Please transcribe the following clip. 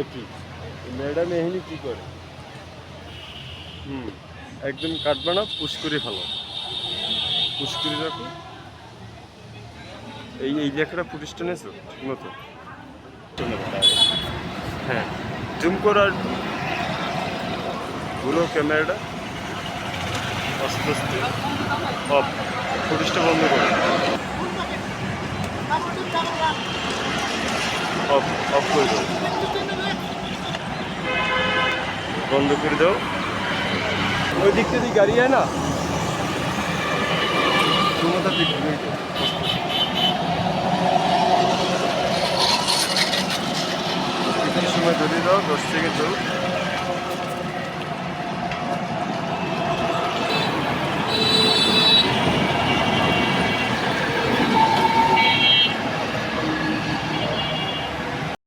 একই ম্যাডাম এখানে কি করে? হুম একদম কাটবে না পুশ করে ফেলো পুশ রাখো। এই এই লেখাটা প্রতিষ্ঠান এসো মতো? হ্যাঁ জুম করো আর ক্যামেরাটা। আস্তে আস্তে। অফ ফুটেজটা বন্ধ করো। অফ অফ করে বন্ধ করে দাও। ওই দিক থেকে গাড়ি হয় না? সময় ধরে দাও দশ থেকে দাও